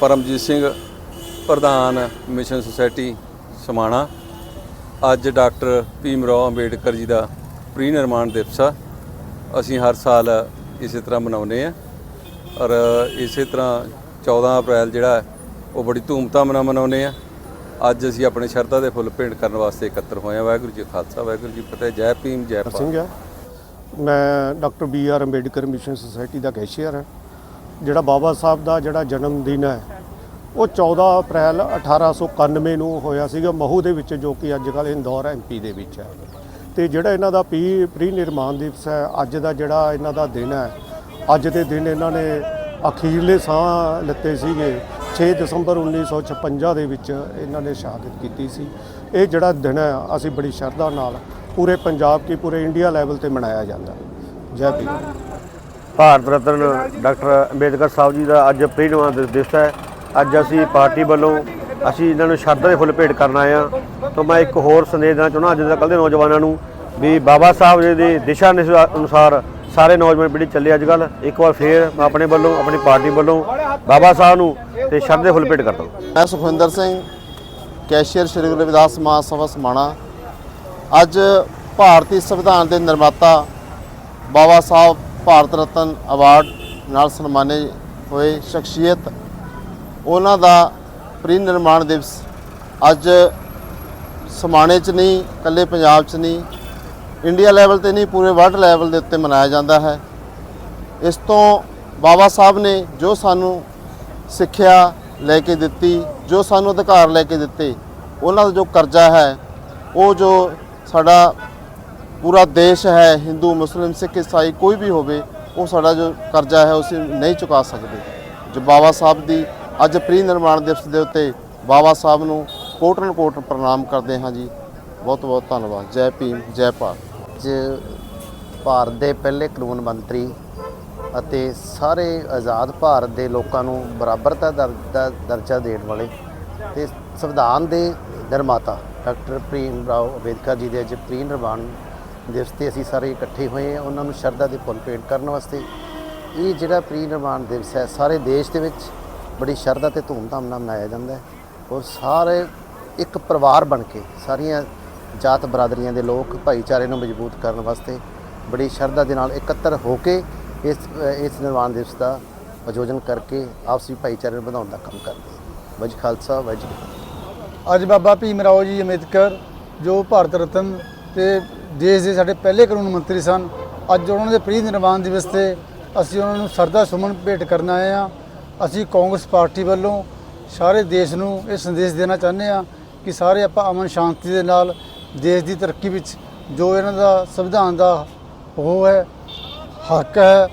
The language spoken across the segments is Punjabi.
ਪਰਮਜੀਤ ਸਿੰਘ ਪ੍ਰਧਾਨ ਮਿਸ਼ਨ ਸੁਸਾਇਟੀ ਸਮਾਣਾ। ਅੱਜ ਡਾਕਟਰ ਭੀਮ ਰਾਓ ਅੰਬੇਡਕਰ ਜੀ ਦਾ ਪ੍ਰੀ ਨਿਰਮਾਣ ਦਿਵਸ ਆ। ਅਸੀਂ ਹਰ ਸਾਲ ਇਸੇ ਤਰ੍ਹਾਂ ਮਨਾਉਂਦੇ ਆ। ਔਰ ਇਸੇ ਤਰ੍ਹਾਂ 14 ਅਪ੍ਰੈਲ ਜਿਹੜਾ ਉਹ ਬੜੀ ਧੂਮਧਾਮ ਨਾਲ ਮਨਾਉਂਦੇ ਆ। ਅੱਜ ਅਸੀਂ ਆਪਣੇ ਸ਼ਰਧਾ ਦੇ ਫੁੱਲ ਭੇਂਟ ਕਰਨ ਵਾਸਤੇ ਇਕੱਤਰ ਹੋਏ ਆ। ਵਾਹਿਗੁਰੂ ਜੀ ਖਾਲਸਾ ਵਾਹਿਗੁਰੂ ਜੀ ਫਤਿਹ। ਜੈ ਭੀਮ ਜੈ ਸਿੰਘ ਮੈਂ doctor B R Ambedkar mission society ਦਾ ਕੈਸ਼ੀਅਰ ਹਾਂ। ਜਿਹੜਾ ਬਾਬਾ ਸਾਹਿਬ ਦਾ ਜਿਹੜਾ ਜਨਮ ਦਿਨ ਹੈ, ਉਹ 14 ਅਪ੍ਰੈਲ 1891 ਨੂੰ ਹੋਇਆ ਸੀਗਾ ਮਹੂ ਦੇ ਵਿੱਚ, ਜੋ ਕਿ ਅੱਜ ਕੱਲ੍ਹ ਇੰਦੌਰ ਐਮਪੀ ਦੇ ਵਿੱਚ ਹੈ। ਤੇ ਜਿਹੜਾ ਇਹਨਾਂ ਦਾ ਪੀ ਪ੍ਰੀ ਨਿਰਮਾਣ ਦਿਵਸ ਹੈ, ਅੱਜ ਦਾ ਜਿਹੜਾ ਇਹਨਾਂ ਦਾ ਦਿਨ ਹੈ, ਅੱਜ ਦੇ ਦਿਨ ਇਹਨਾਂ ਨੇ ਅਖੀਰਲੇ ਸਾਹ ਲਿੱਤੇ ਸੀਗੇ 6 ਦਸੰਬਰ 1956 ਦੇ ਵਿੱਚ ਇਹਨਾਂ ਨੇ ਸ਼ਹਾਦਤ ਕੀਤੀ ਸੀ। ਇਹ ਜਿਹੜਾ ਦਿਨ ਹੈ, ਅਸੀਂ ਬੜੀ ਸ਼ਰਧਾ ਨਾਲ ਪੂਰੇ ਪੰਜਾਬ ਕੀ ਪੂਰੇ ਇੰਡੀਆ ਲੈਵਲ ਤੇ ਮਨਾਇਆ ਜਾਂਦਾ ਜੈ ਭੀਮ। ਭਾਰਤ ਰਤਨ ਡਾਕਟਰ ਅੰਬੇਦਕਰ ਸਾਹਿਬ ਜੀ ਦਾ ਅੱਜ ਪ੍ਰੀਨਿਰਵਾਣ ਦਿਵ- ਦਿਵਸ ਹੈ। ਅੱਜ ਅਸੀਂ ਪਾਰਟੀ ਵੱਲੋਂ ਅਸੀਂ ਇਹਨਾਂ ਨੂੰ ਸ਼ਰਧਾ ਦੇ ਫੁੱਲ ਭੇਟ ਕਰਨ ਆਏ ਹਾਂ। ਤਾਂ ਮੈਂ ਇੱਕ ਹੋਰ ਸੰਦੇਸ਼ ਦੇਣਾ ਚਾਹੁੰਦਾ, ਅੱਜ ਦੇ ਕੱਲ੍ਹ ਦੇ ਨੌਜਵਾਨਾਂ ਨੂੰ ਵੀ ਬਾਬਾ ਸਾਹਿਬ ਜੀ ਦੀ ਦਿਸ਼ਾ ਨਿਰਦੇਸ਼ਾਂ ਅਨੁਸਾਰ ਸਾਰੇ ਨੌਜਵਾਨ ਪੀੜ੍ਹੀ ਚੱਲੇ ਅੱਜ ਕੱਲ੍ਹ। ਇੱਕ ਵਾਰ ਫੇਰ ਮੈਂ ਆਪਣੇ ਵੱਲੋਂ, ਆਪਣੀ ਪਾਰਟੀ ਵੱਲੋਂ ਬਾਬਾ ਸਾਹਿਬ ਨੂੰ ਤੇ ਸ਼ਰਧਾ ਦੇ ਫੁੱਲ ਭੇਟ ਕਰਦਾ ਮੈਂ ਸੁਖਵਿੰਦਰ ਸਿੰਘ, ਕੈਸ਼ੀਅਰ ਸ਼੍ਰੀ ਗੁਰੂ ਰਵਿਦਾਸ ਸਮਾਜ ਸਭਾ ਸਮਾਣਾ। ਅੱਜ ਭਾਰਤੀ ਸੰਵਿਧਾਨ ਦੇ ਨਿਰਮਾਤਾ ਬਾਬਾ ਸਾਹਿਬ ਭਾਰਤ ਰਤਨ ਅਵਾਰਡ ਨਾਲ ਸਨਮਾਨੇ ਹੋਏ ਸ਼ਖਸੀਅਤ, ਉਹਨਾਂ ਦਾ ਪ੍ਰੀ ਨਿਰਮਾਣ ਦਿਵਸ ਅੱਜ ਸਮਾਣੇ 'ਚ ਨਹੀਂ, ਇਕੱਲੇ ਪੰਜਾਬ 'ਚ ਨਹੀਂ, ਇੰਡੀਆ ਲੈਵਲ ਤੇ ਨਹੀਂ, ਪੂਰੇ ਵਰਲਡ ਲੈਵਲ ਦੇ ਉੱਤੇ ਮਨਾਇਆ ਜਾਂਦਾ ਹੈ। ਇਸ ਤੋਂ ਬਾਬਾ ਸਾਹਿਬ ਨੇ ਜੋ ਸਾਨੂੰ ਸਿੱਖਿਆ ਲੈ ਕੇ ਦਿੱਤੀ, ਜੋ ਸਾਨੂੰ ਅਧਿਕਾਰ ਲੈ ਕੇ ਦਿੱਤੇ, ਉਹਨਾਂ ਦਾ ਜੋ ਕਰਜ਼ਾ ਹੈ, ਉਹ ਜੋ ਸਾਡਾ ਪੂਰਾ ਦੇਸ਼ ਹੈ, ਹਿੰਦੂ, ਮੁਸਲਿਮ, ਸਿੱਖ, ਇਸਾਈ, ਕੋਈ ਵੀ ਹੋਵੇ, ਉਹ ਸਾਡਾ ਜੋ ਕਰਜ਼ਾ ਹੈ ਉਸੇ ਨਹੀਂ ਚੁਕਾ ਸਕਦੇ। ਜੋ ਬਾਬਾ ਸਾਹਿਬ ਦੀ ਅੱਜ ਪ੍ਰੀ ਨਿਰਮਾਣ ਦਿਵਸ ਦੇ ਉੱਤੇ ਬਾਬਾ ਸਾਹਿਬ ਨੂੰ ਕੋਟਨ ਕੋਟ ਪ੍ਰਣਾਮ ਕਰਦੇ ਹਾਂ ਜੀ। ਬਹੁਤ ਬਹੁਤ ਧੰਨਵਾਦ। ਜੈ ਭੀਮ, ਜੈ ਭਾਰਤ। ਅੱਜ ਭਾਰਤ ਦੇ ਪਹਿਲੇ ਕਾਨੂੰਨ ਮੰਤਰੀ ਅਤੇ ਸਾਰੇ ਆਜ਼ਾਦ ਭਾਰਤ ਦੇ ਲੋਕਾਂ ਨੂੰ ਬਰਾਬਰਤਾ ਦਰ- ਦਾ ਦਰਜਾ ਦੇਣ ਵਾਲੇ ਤੇ ਸੰਵਿਧਾਨ ਦੇ ਨਿਰਮਾਤਾ ਡਾਕਟਰ ਪ੍ਰੀਮ ਰਾਓ ਅੰਬੇਦਕਰ ਜੀ ਦੇ ਅੱਜ ਪ੍ਰੀ ਨਿਰਮਾਣ ਦਿਵਸ ਤੇ ਅਸੀਂ ਸਾਰੇ ਇਕੱਠੇ ਹੋਏ ਹਾਂ, ਉਹਨਾਂ ਨੂੰ ਸ਼ਰਧਾ ਦੇ ਫੁੱਲ ਭੇਟ ਕਰਨ ਵਾਸਤੇ। ਇਹ ਜਿਹੜਾ ਪ੍ਰੀ ਨਿਰਮਾਣ ਦਿਵਸ ਹੈ, ਸਾਰੇ ਦੇਸ਼ ਦੇ ਵਿੱਚ ਬੜੀ ਸ਼ਰਧਾ ਤੇ ਧੂਮਧਾਮ ਨਾਲ ਮਨਾਇਆ ਜਾਂਦਾ ਹੈ ਔਰ ਸਾਰੇ ਇੱਕ ਪਰਿਵਾਰ ਬਣ ਕੇ, ਸਾਰੀਆਂ ਜਾਤ ਬਰਾਦਰੀਆਂ ਦੇ ਲੋਕ ਭਾਈਚਾਰੇ ਨੂੰ ਮਜ਼ਬੂਤ ਕਰਨ ਵਾਸਤੇ ਬੜੀ ਸ਼ਰਧਾ ਦੇ ਨਾਲ ਇਕੱਤਰ ਹੋ ਕੇ ਇਸ ਇਸ ਨਿਰਵਾਣ ਦਿਵਸ ਦਾ ਆਯੋਜਨ ਕਰਕੇ ਆਪਸੀ ਭਾਈਚਾਰੇ ਨੂੰ ਵਧਾਉਣ ਦਾ ਕੰਮ ਕਰਦੇ ਹਨ ਵਜ ਖਾਲਸਾ ਵਜ ਕੀ ਅੱਜ ਬਾਬਾ ਭੀਮ ਰਾਓ ਜੀ ਅੰਬੇਦਕਰ, ਜੋ ਭਾਰਤ ਰਤਨ ਤੇ ਦੇਸ਼ ਦੇ ਸਾਡੇ ਪਹਿਲੇ ਕਾਨੂੰਨ ਮੰਤਰੀ ਸਨ। ਅੱਜ ਉਹਨਾਂ ਦੇ ਪ੍ਰੀ ਨਿਰਵਾਣ ਦਿਵਸ ਤੇ ਅਸੀਂ ਉਹਨਾਂ ਨੂੰ ਸਰਦਾ ਸੁਮਨ ਭੇਟ ਕਰਨ ਆਏ ਹਾਂ। ਅਸੀਂ ਕਾਂਗਰਸ ਪਾਰਟੀ ਵੱਲੋਂ ਸਾਰੇ ਦੇਸ਼ ਨੂੰ ਇਹ ਸੰਦੇਸ਼ ਦੇਣਾ ਚਾਹੁੰਦੇ ਹਾਂ ਕਿ ਸਾਰੇ ਆਪਾਂ ਅਮਨ ਸ਼ਾਂਤੀ ਦੇ ਨਾਲ ਦੇਸ਼ ਦੀ ਤਰੱਕੀ ਵਿੱਚ ਜੋ ਇਹਨਾਂ ਦਾ ਸੰਵਿਧਾਨ ਦਾ ਉਹ ਹੈ, ਹੱਕ ਹੈ,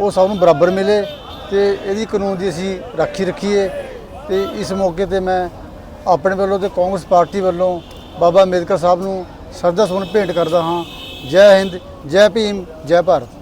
ਉਹ ਸਭ ਨੂੰ ਬਰਾਬਰ ਮਿਲੇ ਤੇ ਇਹਦੀ ਕਾਨੂੰਨ ਦੀ ਅਸੀਂ ਰਾਖੀ ਰੱਖੀਏ। ਤੇ ਇਸ ਮੌਕੇ ਤੇ ਮੈਂ ਆਪਣੇ ਵੱਲੋਂ ਤੇ ਕਾਂਗਰਸ ਪਾਰਟੀ ਵੱਲੋਂ ਬਾਬਾ ਅੰਬੇਦਕਰ ਸਾਹਿਬ ਨੂੰ ਸ਼ਰਧਾ ਸੁਣ ਭੇਂਟ ਕਰਦਾ ਹਾਂ। ਜੈ ਹਿੰਦ ਜੈ ਭੀਮ ਜੈ ਭਾਰਤ।